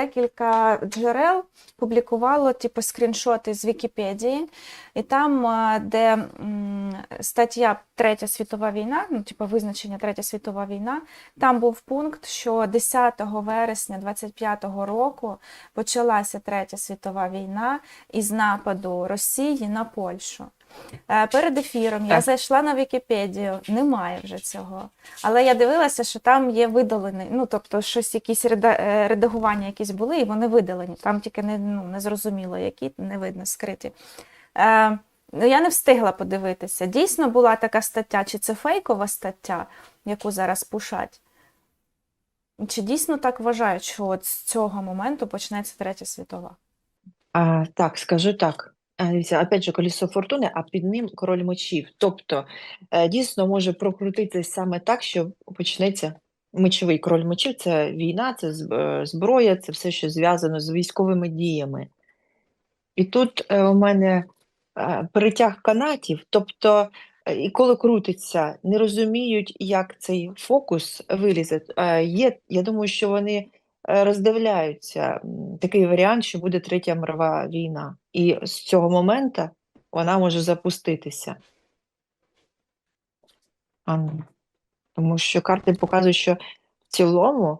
декілька джерел публікувало типу скріншоти з Вікіпедії, і там, е, де стаття Третя світова війна, ну, типу визначення Третя світова війна, там був пункт, що 10 вересня 25-го року почалася Третя світова війна із нападу Росії на Польщу. Е, Перед ефіром я зайшла на Вікіпедію, немає вже цього. Але я дивилася, що там є видалені, ну тобто щось, якісь е, редагування якісь були, і вони видалені. Там тільки не, ну, не зрозуміло, які не видно скриті. Е, ну, я не встигла подивитися. Дійсно була така стаття, чи це фейкова стаття, яку зараз пушать? Чи дійсно так вважають, що от з цього моменту почнеться Третя світова? А, так, скажу так. Дивіться, опять же, колесо фортуни, а під ним король мечів. Тобто, е, дійсно може прокрутитися саме так, що почнеться мечовий король мечів це війна, це е, зброя, це все, що зв'язано з військовими діями. І тут е, у мене е, перетяг канатів, тобто, і коли крутиться, не розуміють, як цей фокус вилізе. Є, я думаю, що вони роздивляються такий варіант, що буде третя мирова війна. І з цього моменту вона може запуститися. Тому що карти показують, що в цілому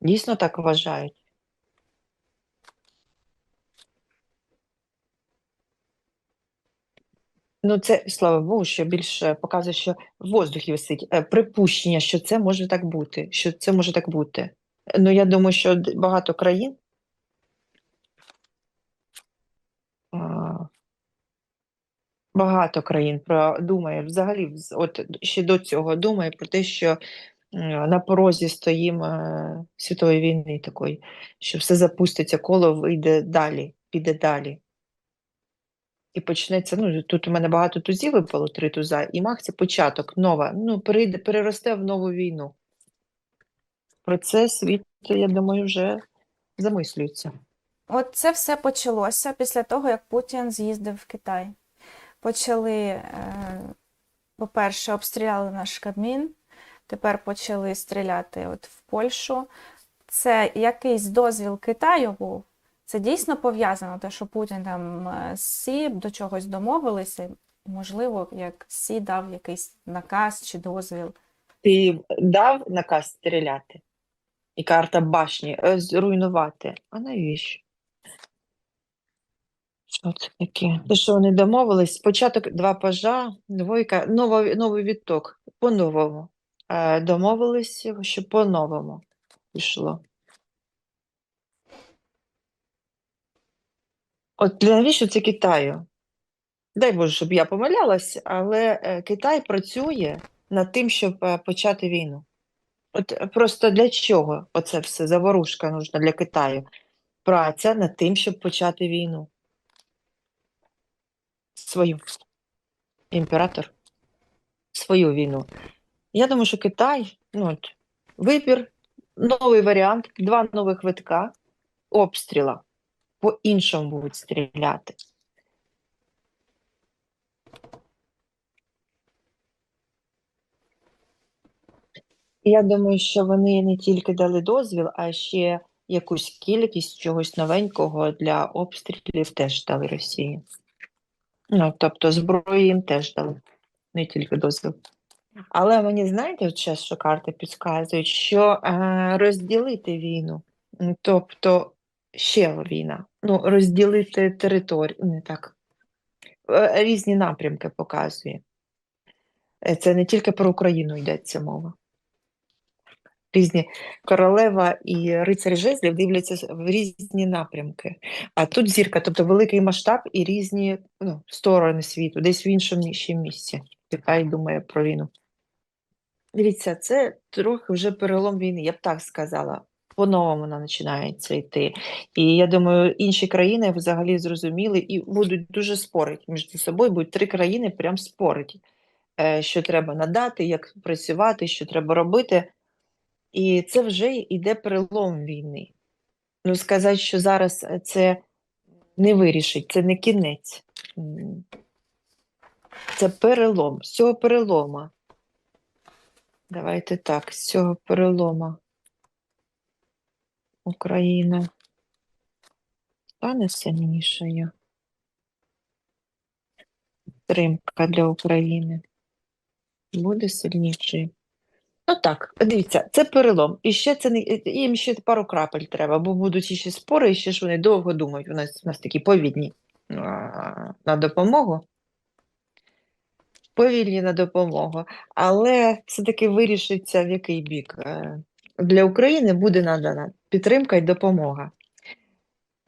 дійсно так вважають. Ну, це, слава Богу, що більше показує, що в воздухі висить е, припущення, що це може так бути, що це може так бути. Ну, я думаю, що багато країн багато країн про думає взагалі, от ще до цього думає про те, що на порозі стоїмо е, світової війни такої, що все запуститься, коло вийде далі, піде далі. І почнеться, ну тут у мене багато тузів випало, три туза, і мах це початок, нова, ну, перейде, переросте в нову війну. Про це світ, я думаю, вже замислюється. От це все почалося після того, як Путін з'їздив в Китай. Почали, е, по-перше, обстріляли наш Кабмін, тепер почали стріляти от в Польщу. Це якийсь дозвіл Китаю був. Це дійсно пов'язано, те, що Путін там е, з Сі до чогось домовилися. Можливо, як Сі дав якийсь наказ чи дозвіл. Ти дав наказ стріляти, і карта башні е, зруйнувати. А навіщо? Що це таке? Те, що вони домовились, спочаток два пажа, двойка, нова, новий відток, по-новому. Е, домовились, що по-новому пішло. От навіщо це Китаю? Дай Боже, щоб я помилялась, але е, Китай працює над тим, щоб почати війну. От просто для чого оце все заворушка нужна для Китаю? Праця над тим, щоб почати війну. Свою. Імператор. Свою війну. Я думаю, що Китай, ну от, вибір, новий варіант, два нових витка, обстріла. По-іншому будуть стріляти. Я думаю, що вони не тільки дали дозвіл, а ще якусь кількість чогось новенького для обстрілів теж дали Росії. Ну, тобто зброї їм теж дали, не тільки дозвіл. Але мені знаєте, от зараз, що карти підказують, що е, розділити війну, тобто ще війна, ну, розділити територію, не так, е, різні напрямки показує. Е, Це не тільки про Україну йдеться мова. Різні королева і рицарь жезлів дивляться в різні напрямки. А тут зірка, тобто великий масштаб і різні ну, сторони світу, десь в іншому ще місці. Китай думає про війну. Дивіться, це трохи вже перелом війни, я б так сказала. По-новому вона починається йти. І я думаю, інші країни взагалі зрозуміли і будуть дуже спорити між собою. Будуть три країни прям спорити, е, що треба надати, як працювати, що треба робити. І це вже йде перелом війни. Ну, сказати, що зараз е, це не вирішить, це не кінець. Це перелом. З цього перелома. Давайте так, з цього перелома. Україна стане сильнішою. Підтримка для України буде сильнішою. Ну так, дивіться, це перелом. І ще це не їм ще пару крапель треба, бо будуть ще спори, і ще ж вони довго думають. У нас, у нас такі повідні а, на допомогу. Повільні на допомогу. Але все-таки вирішиться в який бік. Е, Для України буде надана підтримка і допомога.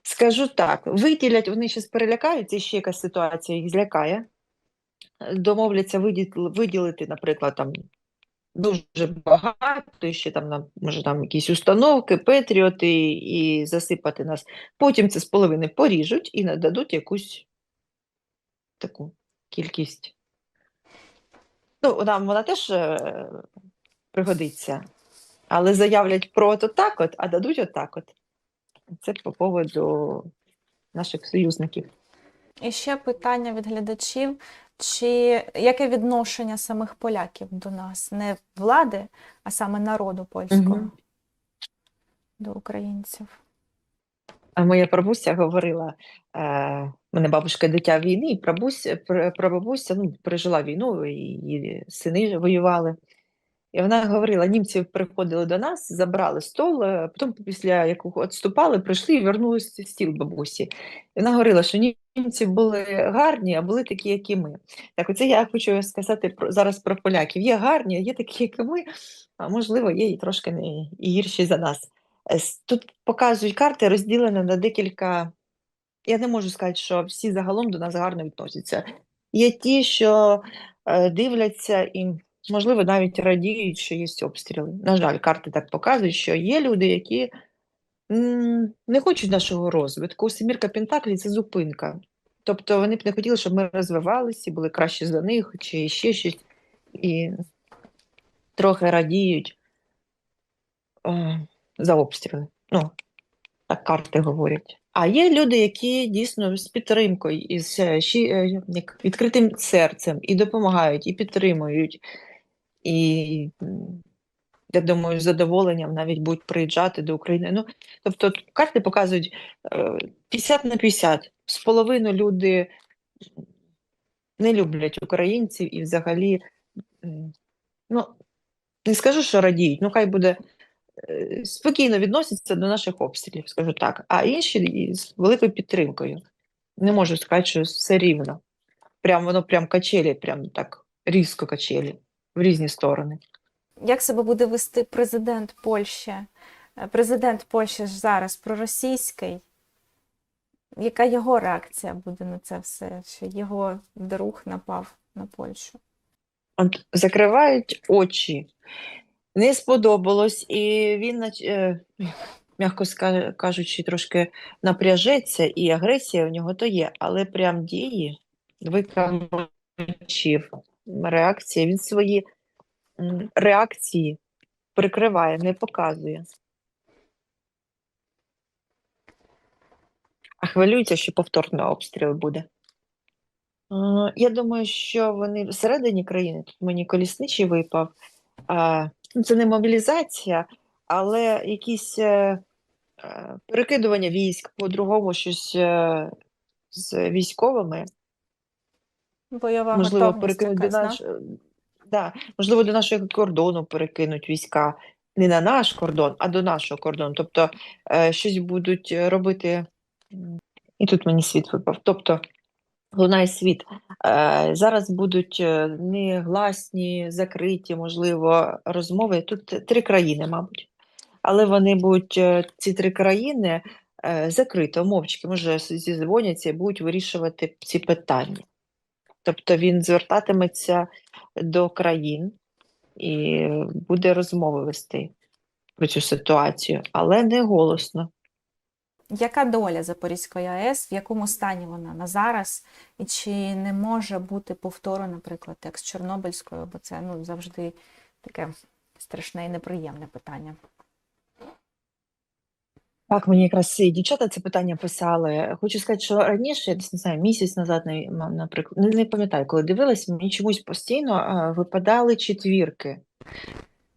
Скажу так, виділять, вони зараз перелякаються, і ще якась ситуація їх злякає. Домовляться виділити, наприклад, там дуже багато, ще там, нам, може, там якісь установки, петріоти і засипати нас. Потім це з половини поріжуть і нададуть якусь таку кількість. Ну, нам вона теж е, пригодиться, але заявлять про от отак от, а дадуть отак от. Це по поводу наших союзників. І ще питання від глядачів: чи яке відношення самих поляків до нас? Не влади, а саме народу польського угу. до українців? А моя прабуся говорила, е, мене бабушка дитя війни, і прабуся, пр- прабабуся ну, пережила війну, і її сини воювали. І вона говорила, німці приходили до нас, забрали стол, е, потім після якого відступали, прийшли і вернулися стіл бабусі. І вона говорила, що німці були гарні, а були такі, як і ми. Так оце я хочу сказати про, зараз про поляків. Є гарні, є такі, як і ми, а можливо, є і трошки не, і гірші за нас. Тут показують карти, розділені на декілька. Я не можу сказати, що всі загалом до нас гарно відносяться. Є ті, що е, дивляться і, можливо, навіть радіють, що є обстріли. На жаль, карти так показують, що є люди, які не хочуть нашого розвитку. Семірка Пентаклі це зупинка. Тобто вони б не хотіли, щоб ми розвивалися, були краще за них, чи ще щось. І трохи радіють е, за обстріли. Ну, так карти говорять. А є люди, які дійсно з підтримкою, із е, е, відкритим серцем і допомагають, і підтримують. І я думаю, з задоволенням навіть будуть приїжджати до України. Ну, тобто карти показують е, 50 на 50. З половину люди не люблять українців і взагалі, ну, не скажу, що радіють, ну хай буде е, спокійно відносяться до наших обстрілів, скажу так. А інші з великою підтримкою. Не можу сказати, що все рівно. Прям воно прям качелі, прям так різко качелі в різні сторони. Як себе буде вести президент Польщі? Е, Президент Польщі ж зараз проросійський. Яка його реакція буде на це все, що його друг напав на Польщу? От закривають очі. Не сподобалось, і він, е, м'яко кажучи, трошки напряжеться, і агресія в нього то є, але прям дії, викамочів, реакція, він свої реакції прикриває, не показує. А хвилюється, що повторний обстріл буде. Е, Я думаю, що вони всередині країни, тут мені колісничий випав, ну, це не мобілізація, але якісь е, е, перекидування військ, по-другому щось е, з військовими, Бойова можливо, перекинуть до да? наш, да, можливо, до нашого кордону перекинуть війська. Не на наш кордон, а до нашого кордону. Тобто е, щось будуть е, робити. І тут мені світ випав. Тобто, лунає світ. Е, Зараз будуть е, негласні, закриті, можливо, розмови. Тут три країни, мабуть. Але вони будуть, е, ці три країни, е, закрито, мовчки, може, зізвоняться і будуть вирішувати ці питання. Тобто він звертатиметься до країн і буде розмови вести про цю ситуацію, але не голосно. Яка доля Запорізької АЕС, в якому стані вона на зараз, і чи не може бути повтору, наприклад, як з Чорнобильською, бо це ну, завжди таке страшне і неприємне питання. Так, мені якраз і дівчата це питання писали. Хочу сказати, що раніше, я десь не знаю, місяць назад, на- наприклад, не, не пам'ятаю, коли дивилась, мені чомусь постійно а, випадали четвірки.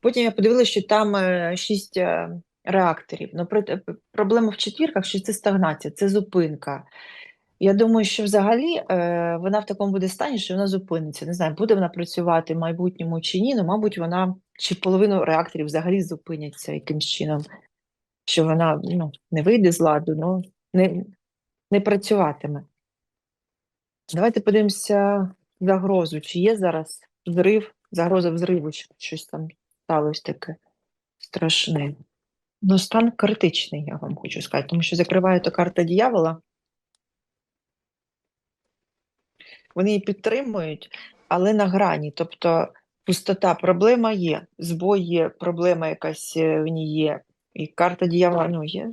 Потім я подивилася, що там е, шість е, реакторів. Ну, при- проблема в четвірках, що це стагнація, це зупинка. Я думаю, що взагалі е, вона в такому буде стані, що вона зупиниться. Не знаю, буде вона працювати в майбутньому чи ні, ну, мабуть, вона чи половину реакторів взагалі зупиняться якимсь чином, що вона ну, не вийде з ладу, ну, не, не працюватиме. Давайте подивимося загрозу. Чи є зараз взрив, загроза взриву, щось там сталося таке страшне. Ну, стан критичний, я вам хочу сказати, тому що закриває то карта дьявола. Вони її підтримують, але на грані. Тобто пустота, проблема є, збой є, проблема якась е, в ній є. І карта дьявола, ну, є.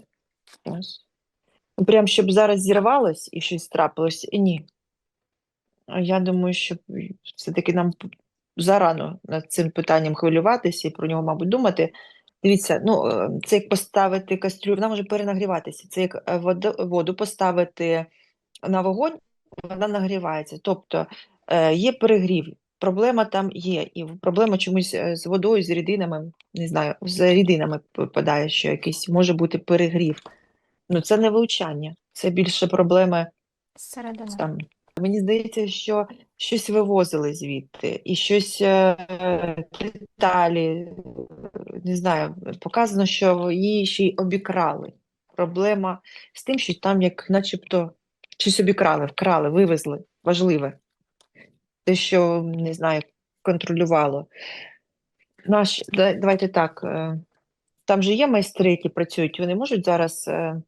Ну, Прям щоб зараз зірвалось і щось трапилось, ні. Я думаю, що все-таки нам зарано над цим питанням хвилюватися і про нього, мабуть, думати. Дивіться, ну, е, це як поставити кастрюлю, вона може перенагріватися. Це як е, воду, воду поставити на вогонь, вона нагрівається. Тобто е, є перегрів, проблема там є. І проблема чомусь е, з водою, з рідинами, не знаю, з рідинами попадає, що якийсь може бути перегрів. Ну, це не влучання, це більше проблеми там. Мені здається, що щось вивозили звідти, і щось е, деталі, не знаю, показано, що її ще й обікрали. Проблема з тим, що там як начебто щось обікрали, вкрали, вивезли. Важливе. Те, що, не знаю, контролювало. Наш, давайте так, е, там же є майстри, які працюють, вони можуть зараз е,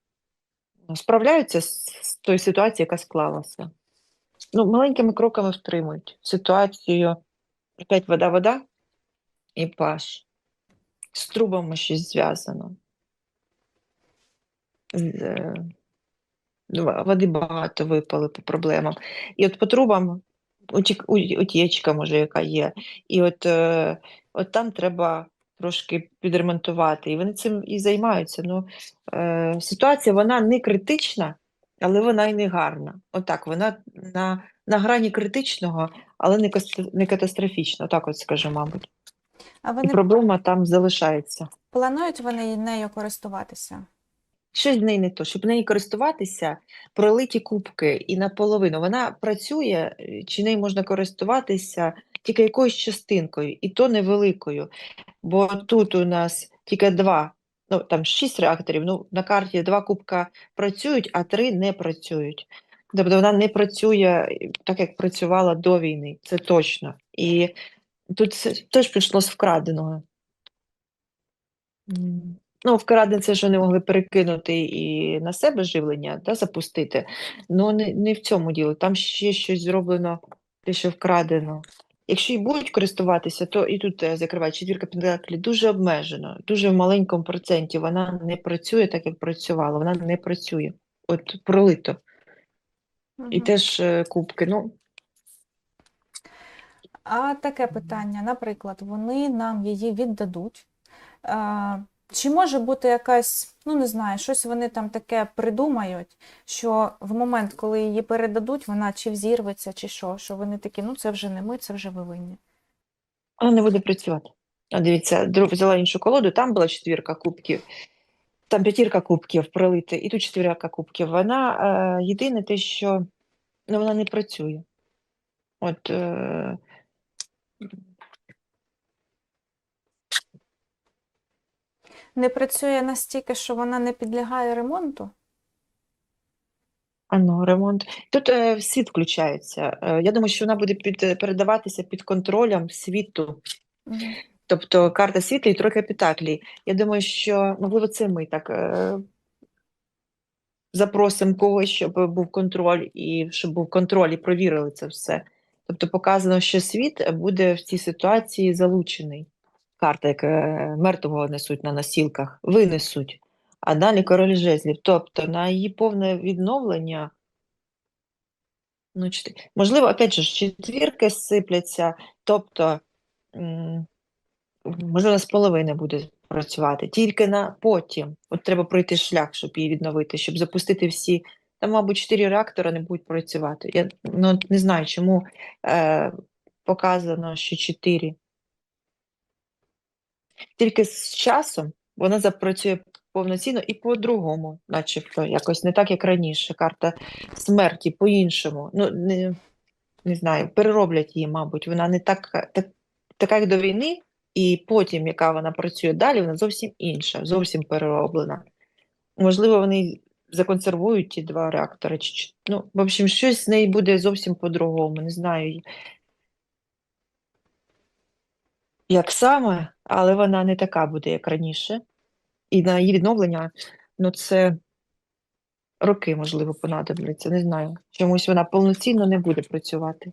справляються з, тою ситуацією, яка склалася. Ну, маленькими кроками втримують ситуацію. Опять вода, вода і паш. З трубами щось зв'язано. Е, ну, Води багато випали по проблемам. І от по трубам утічка, може, яка є. І от, е, от там треба трошки підремонтувати. І вони цим і займаються. Ну, е, ситуація вона не критична, але вона і не гарна. Отак, вона на, на грані критичного, але не, не катастрофічна. Так от скажу, мабуть. А І проблема там залишається. планують вони нею користуватися? Щось з неї не то, щоб нею користуватися, пролиті кубки і наполовину. Вона працює, е, чи нею можна користуватися тільки якоюсь частинкою, і то невеликою. Бо тут у нас тільки два, ну там шість реакторів, ну на карті два кубка працюють, а три не працюють. Тобто вона не працює е, так, як працювала до війни, це точно. І тут теж пішло з вкраденого. Ну, вкрадене це, що не могли перекинути і на себе живлення, да, запустити. Ну, не, не в цьому діло. Там ще щось зроблено, те, що вкрадено. Якщо і будуть користуватися, то і тут е, закривають четвірка пентаклів дуже обмежено, дуже в маленькому проценті. Вона не працює так, як працювала. Вона не працює. От пролито. І теж е, кубки. Ну, А таке питання, наприклад, вони нам її віддадуть. Чи може бути якась, ну не знаю, щось вони там таке придумають, що в момент, коли її передадуть, вона чи взірветься, чи що, що вони такі, ну це вже не ми, це вже ви винні. вона не буде працювати. А дивіться, взяла іншу колоду, там була четвірка кубків, там п'ятірка кубків пролити, і тут четвірка кубків. Вона е, єдине те, що ну, вона не працює. От е, Не працює настільки, що вона не підлягає ремонту. ано, ремонт. Тут е, світ включається. Е, я думаю, що вона буде під, передаватися під контролем світу. Тобто карта світла і тройка пентаклей. Я думаю, що можливо це ми так е, запросимо когось, щоб був контроль, і щоб був контроль і провірили це все. Тобто показано, що світ буде в цій ситуації залучений. Карта, як е, мертвого несуть на носілках, винесуть. А далі король жезлів. Тобто на її повне відновлення. Ну, Можливо, опять же, четвірки сипляться, тобто, можливо, з половини буде працювати, тільки на потім. От треба пройти шлях, щоб її відновити, щоб запустити всі. Там, мабуть, чотири реактора не будуть працювати. Я ну, не знаю, чому е, показано, що чотири. Тільки з часом вона запрацює повноцінно і по-другому, начебто, якось не так, як раніше. Карта смерті по-іншому. Ну, не, не знаю, перероблять її, мабуть. Вона не так, так, така, як до війни, і потім, яка вона працює далі, вона зовсім інша, зовсім перероблена. Можливо, вони законсервують ті два реактори. Ну, в общем, щось з неї буде зовсім по-другому. Не знаю, як саме, але вона не така буде, як раніше. І на її відновлення, ну, це роки, можливо, понадобляться. Не знаю. Чомусь вона повноцінно не буде працювати.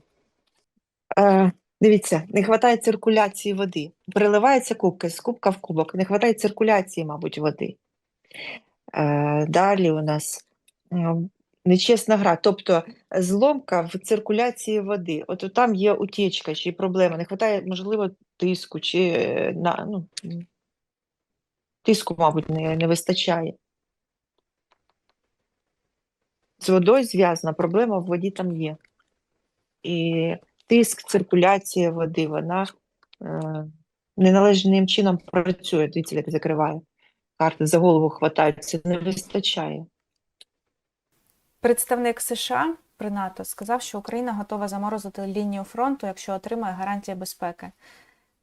Е, дивіться, не вистачає циркуляції води. Переливаються кубки з кубка в кубок. Не вистачає циркуляції, мабуть, води. Е, далі у нас нечесна гра, тобто зломка в циркуляції води. От там є утічка чи проблема. Не вистачає, можливо, тиску, чи е, на, ну, тиску, мабуть, не, не вистачає. З водою зв'язана, проблема в воді там є. І тиск, циркуляція води, вона е, неналежним чином працює. Дивіться, як закриває. Карти за голову хватаються, не вистачає. Представник США при НАТО сказав, що Україна готова заморозити лінію фронту, якщо отримає гарантії безпеки.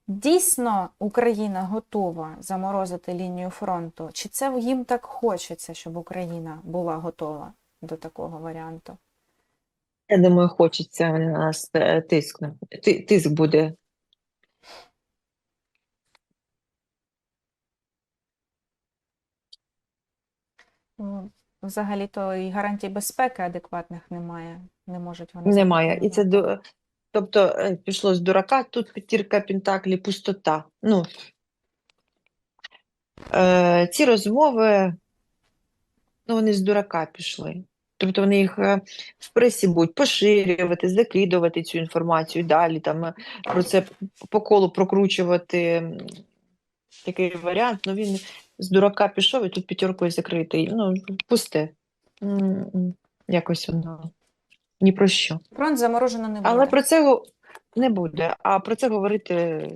Дійсно, Україна готова заморозити лінію фронту? Чи це їм так хочеться, щоб Україна була готова до такого варіанту? Я думаю, хочеться на нас е, тискнути. Ти- Тиск буде. Ну, Взагалі-то і гарантій безпеки адекватних немає. Не можуть вони Немає. І це до, тобто е, пішло з дурака, тут п'ятірка пентаклі, пустота. Ну, е, ці розмови, ну, вони з дурака пішли. Тобто вони їх е, в пресі будуть поширювати, закидувати цю інформацію далі, там е, про це по колу прокручувати такий варіант. Ну він з дурака пішов і тут п'ятеркою закритий. Ну, пусте. Якось воно ні про що. Фронт заморожено не буде. Але про це не буде. А про це говорити